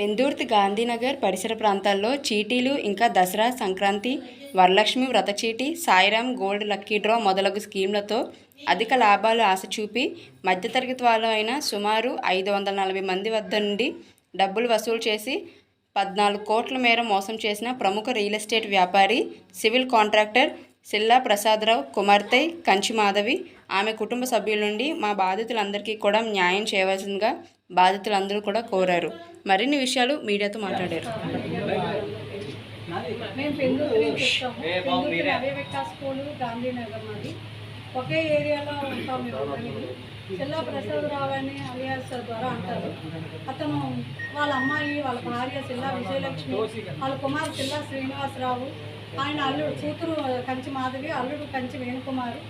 పెందుర్తి గాంధీనగర్ పరిసర ప్రాంతాల్లో చీటీలు ఇంకా దసరా సంక్రాంతి వరలక్ష్మి వ్రత చీటీ సాయిరామ్ గోల్డ్ లక్కీ డ్రా మొదలగు స్కీమ్లతో అధిక లాభాలు ఆశ చూపి మధ్యతరగతి వాళ్ళు అయిన సుమారు ఐదు వందల నలభై మంది వద్ద నుండి డబ్బులు వసూలు చేసి పద్నాలుగు కోట్ల మేర మోసం చేసిన ప్రముఖ రియల్ ఎస్టేట్ వ్యాపారి సివిల్ కాంట్రాక్టర్ సిల్లా ప్రసాదరావు కుమార్తె కంచి మాధవి ఆమె కుటుంబ సభ్యుల నుండి మా బాధితులందరికీ కూడా న్యాయం చేయవలసిందిగా బాధితులందరూ కూడా కోరారు. మరిన్ని విషయాలు మీడియాతో మాట్లాడారు. ఒకే ఏరియాలో ఉంటాం. చెల్లా ప్రసాదరావు అని అలియాస్ ద్వారా అంటారు. అతను వాళ్ళ అమ్మాయి వాళ్ళ భార్య సిల్లా విజయలక్ష్మి వాళ్ళ కుమారు సిల్లా శ్రీనివాసరావు. ఆయన అల్లుడు కూతురు కంచి మాధవి అల్లుడు కంచి వేణుకుమారు.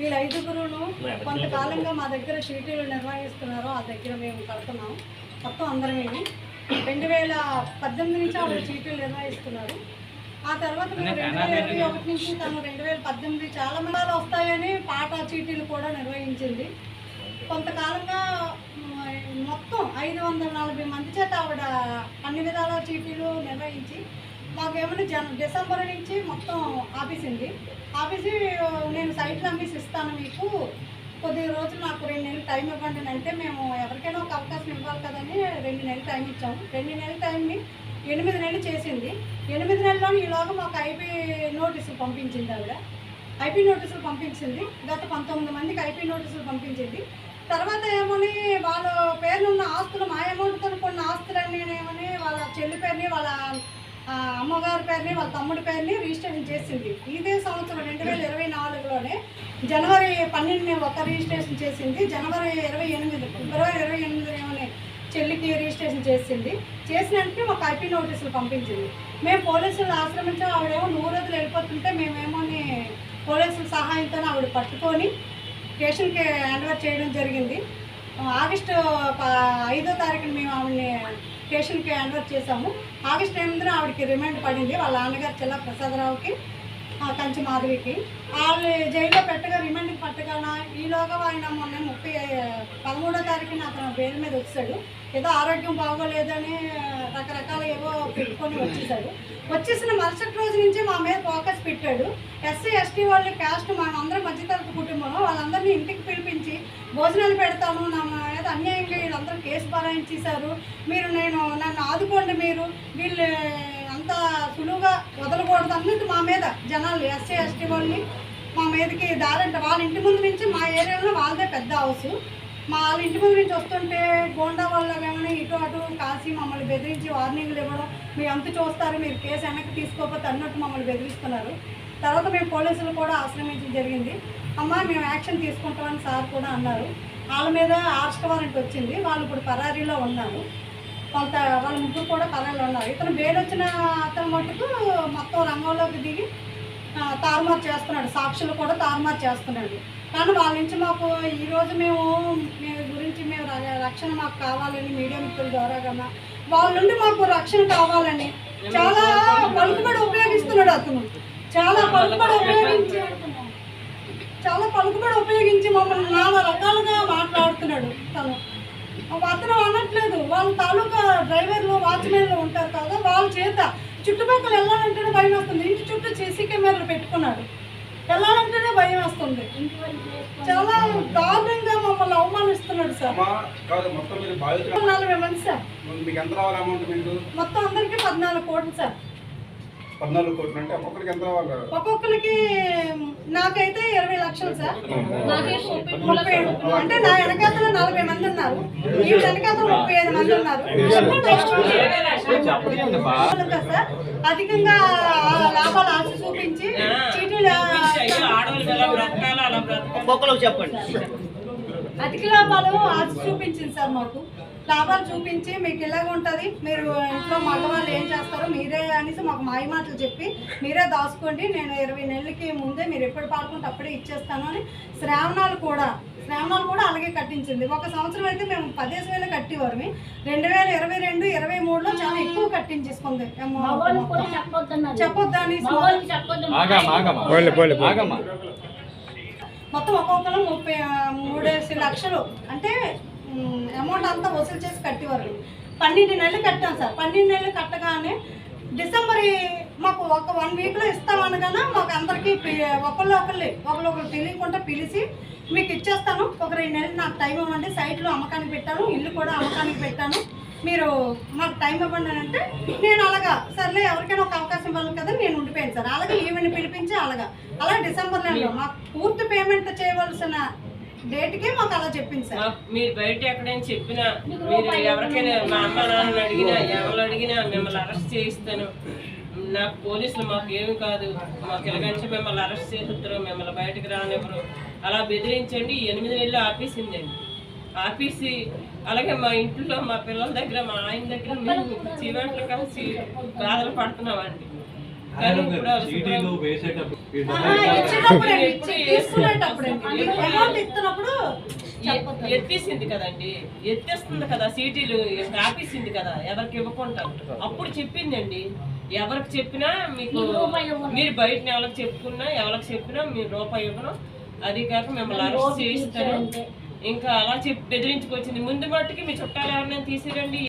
వీళ్ళ ఐదుగురును కొంతకాలంగా మా దగ్గర చీటీలు నిర్వహిస్తున్నారు. ఆ దగ్గర మేము కడుతున్నాం. మొత్తం అందరమేమి రెండు వేల పద్దెనిమిది నుంచి ఆవిడ చీటీలు నిర్వహిస్తున్నారు. ఆ తర్వాత మేము రెండు వేల ఇరవై ఒకటి నుంచి తను రెండు వేల పద్దెనిమిది చాలా మంది వస్తాయని పాట చీటీలు కూడా నిర్వహించింది. కొంతకాలంగా మొత్తం ఐదు వందల నలభై మంది చేత ఆవిడ అన్ని విధాల చీటీలు నిర్వహించి మాకేమైనా జన డిసెంబర్ నుంచి మొత్తం ఆపేసింది ఆపేసి నేను సైట్లు అమ్మేసి ఇస్తాను మీకు. కొద్ది రోజులు నాకు రెండు నెలలు టైం ఇవ్వండి అంటే మేము ఎవరికైనా ఒక అవకాశం ఇవ్వాలి కదని రెండు నెలలు టైం ఇచ్చాము. రెండు నెలల టైంని ఎనిమిది నెలలు చేసింది. ఎనిమిది నెలలో ఈలోగా మాకు ఐపీ నోటీసులు పంపించింది ఆవిడ. ఐపీ నోటీసులు పంపించింది. గత పంతొమ్మిది మందికి ఐపీ నోటీసులు పంపించింది. తర్వాత ఏమని వాళ్ళ పేర్లు ఉన్న ఆస్తులు మా అమౌంట్తో కొన్ని ఆస్తులన్నీ ఏమని వాళ్ళ చెల్లి పేరుని వాళ్ళ అమ్మగారి పేరుని వాళ్ళ తమ్ముడి పేరుని రిజిస్ట్రేషన్ చేసింది. ఇదే సంవత్సరం రెండు వేల ఇరవై నాలుగులోనే జనవరి పన్నెండుని ఒక రిజిస్ట్రేషన్ చేసింది. జనవరి ఇరవై ఎనిమిది ఫిబ్రవరి ఇరవై ఎనిమిది చెల్లికి రిజిస్ట్రేషన్ చేసింది. చేసినట్టు మాకు ఐపీ నోటీసులు పంపించింది. మేము పోలీసులు ఆశ్రమించి ఆవిడేమో నూరు రోజులు వెళ్ళిపోతుంటే మేమేమోని పోలీసుల సహాయంతో ఆవిడ పట్టుకొని స్టేషన్కి హ్యాండ్ఓవర్ చేయడం జరిగింది. ఆగస్టు ప- ఐదో తారీఖున మేము ఆవిడని స్టేషన్కి హ్యాండ్ చేశాము. చేసాము ఆగస్టు ఎనిమిదిన ఆవిడకి రిమాండ్ పడింది వాళ్ళ నాన్నగారు చెల్ల ప్రసాదరావుకి కంచి మాధవికి వాళ్ళు జైల్లో పెట్టగా రిమాండ్కి పట్టగానా ఈలోగా ఆయన మొన్న ముప్పై పదమూడో తారీఖున అతను బెయిల్ మీద వచ్చాడు. ఏదో ఆరోగ్యం బాగోలేదని రకరకాల ఏవో పెట్టుకొని వచ్చేసాడు వచ్చేసిన మరుసటి రోజు నుంచి మా మీద ఫోకస్ పెట్టాడు. ఎస్సీ ఎస్టీ వాళ్ళు క్యాస్ట్ మనందరం మధ్యతరగతి కుటుంబం. వాళ్ళందరినీ ఇంటికి పిలిపించి భోజనాలు పెడతాము నా మీద అన్యాయంగా వీళ్ళందరూ కేసు బనాయించేశారు మీరు నేను నన్ను ఆదుకోండి మీరు. వీళ్ళు అంత సులువుగా వదలకూడదు అన్నట్టు మా మీద జనాలు ఎస్సీ ఎస్టీ వాళ్ళని మా మీదకి దారంట. వాళ్ళ ఇంటి ముందు నుంచి మా ఏరియాలో వాళ్ళదే పెద్ద హౌస్. మా వాళ్ళ ఇంటి ముందు నుంచి వస్తుంటే గోండా వాళ్ళ ఏమైనా ఇటు అటు కాసి మమ్మల్ని బెదిరించి వార్నింగ్లు ఇవ్వడం మీ అంత చూస్తారు మీరు కేసు వెనక్కి తీసుకోకపోతే అన్నట్టు మమ్మల్ని బెదిరిస్తున్నారు. తర్వాత మేము పోలీసులు కూడా ఆశ్రమించడం జరిగింది. అమ్మ మేము యాక్షన్ తీసుకుంటామని సార్ కూడా అన్నారు. వాళ్ళ మీద అరెస్ట్ వారెంట్ వచ్చింది. వాళ్ళు ఇప్పుడు పరారీలో ఉన్నారు. కొంత వాళ్ళ ముగ్గురు కూడా పరారీలో ఉన్నారు. ఇతను బెయిల్ వచ్చిన అతను మటుకు మొత్తం రంగంలోకి దిగి తారుమారు చేస్తున్నాడు. సాక్షులు కూడా తారుమారు చేస్తున్నాడు. కానీ వాళ్ళ నుంచి మాకు ఈరోజు మేము మీ గురించి మేము రక్షణ మాకు కావాలని మీడియా మిత్రుల ద్వారా కన్నా వాళ్ళ నుండి మాకు రక్షణ కావాలని చాలా పలుకుబడి ఉపయోగిస్తున్నాడు అతను. చాలా పలుకుబడి ఉపయోగించి చాలా పలుకుబడి ఉపయోగించి మమ్మల్ని నానా రకాలుగా మాట్లాడుతున్నాడు తను. అతను అనట్లేదు. వాళ్ళ తాలూకా డ్రైవర్లు వాచ్మెన్లు ఉంటారు కదా వాళ్ళ చేత చుట్టుపక్కల వెళ్ళాలంటేనే భయం వస్తుంది. ఇంటి చుట్టూ సీసీ కెమెరాలు పెట్టుకున్నాడు. వెళ్ళాలంటేనే భయం వస్తుంది. చాలా దారుణంగా మమ్మల్ని అవమానిస్తున్నాడు సార్. నలభై మంది సార్. మొత్తం అందరికీ పద్నాలుగు కోట్లు సార్. పద్నాలుగు కోట్లు అంటే ఒక్కొక్కరికి ఎంత రావాలి? ఒక్కొక్కరికి నాకైతే ఇరవై లక్షలు సార్. ముప్పై అంటే నా వెనకాతల నలభై మంది ఉన్నారు. ఈ వెనకాతల ముప్పై ఐదు మంది ఉన్నారు. సార్. అధికంగా లాభాలు ఆశ చూపించి చీటీలు చెప్పండి. అధిక లాభాలు ఆశ చూపించింది సార్ మాకు. లాభాలు చూపించి మీకు ఇలాగ ఉంటుంది? మీరు ఇంట్లో మగవాళ్ళు ఏం చేస్తారో మీరే అనేసి మాకు మాయ మాటలు చెప్పి మీరే దాచుకోండి. నేను ఇరవై నెలలకి ముందే మీరు ఎప్పుడు పాడుకుంటే అప్పుడే ఇచ్చేస్తాను అని శ్రావణాలు కూడా శ్రావణాలు కూడా అలాగే కట్టించింది. ఒక సంవత్సరం అయితే మేము పదేసి వేలు కట్టేవారు రెండు వేల ఇరవై రెండు ఇరవై మూడులో చాలా ఎక్కువ కట్టించేసుకుంది. చెప్పొద్దా అనేసి మొత్తం ఒక్కొక్కరు ముప్పై మూడేసి లక్షలు. అంటే అమౌంట్ అంతా వసూలు చేసి కట్టేవారు. పన్నెండు నెలలు కట్టాం సార్. పన్నెండు నెలలు కట్టగానే డిసెంబర్ మాకు ఒక వన్ వీక్లో ఇస్తామనగానే మాకు అందరికీ ఒకళ్ళు ఒకళ్ళు ఒకళ్ళు ఒకరు తెలియకుండా పిలిచి మీకు ఇచ్చేస్తాను. ఒక రెండు నెలలు నాకు టైం ఇవ్వండి. సైట్లో అమ్మకానికి పెట్టాను. ఇల్లు కూడా అమ్మకానికి పెట్టాను. మీరు మాకు టైం ఇవ్వండి అని అంటే నేను అలాగా సర్లే ఎవరికైనా ఒక అవకాశం ఇవ్వాలి కదా నేను ఉండిపోయాను సార్. అలాగే ఈవెంట్ పిలిపించి అలాగా. అలా డిసెంబర్ నెలలో మాకు పూర్తి పేమెంట్ చేయవలసిన డేట్కే మాకు అలా చెప్పింది సార్. మీరు బయట ఎక్కడైనా చెప్పినా మీరు ఎవరికైనా మా అమ్మ నాన్నని అడిగినా ఎవరు అడిగినా మిమ్మల్ని అరెస్ట్ చేయిస్తాను. నాకు పోలీసులు మాకు ఏమి కాదు. మాకు ఎలాగంటే మిమ్మల్ని అరెస్ట్ చేస్తారు మిమ్మల్ని బయటకు రానివ్వరు. అలా బెదిరించండి. ఎనిమిది నెలలు ఆపేసిందండి. ఆపేసి అలాగే మా ఇంట్లో మా పిల్లల దగ్గర మా ఆయన దగ్గర మేము చీవాట్లు కలిసి బాధలు పడుతున్నామండి. చీటీలు వేసేటప్పుడు ఎత్తేసింది కదండి. ఎత్తేస్తుంది కదా సీటీలు ఆపేసింది కదా ఎవరికి ఇవ్వకుండా. అప్పుడు చెప్పిందండి. ఎవరికి చెప్పినా మీకు మీరు బయట ఎవరికి చెప్పుకున్నా ఎవరికి చెప్పినా మీరు రూపాయి ఇవ్వను. అది కాక మిమ్మల్ని అరెస్ట్ చేయిస్తాను. ఇంకా అలా చెప్పి బెదిరించుకొచ్చింది. ముందు మట్టుకి మీ చుట్టాలు ఎవరినైనా తీసిరండి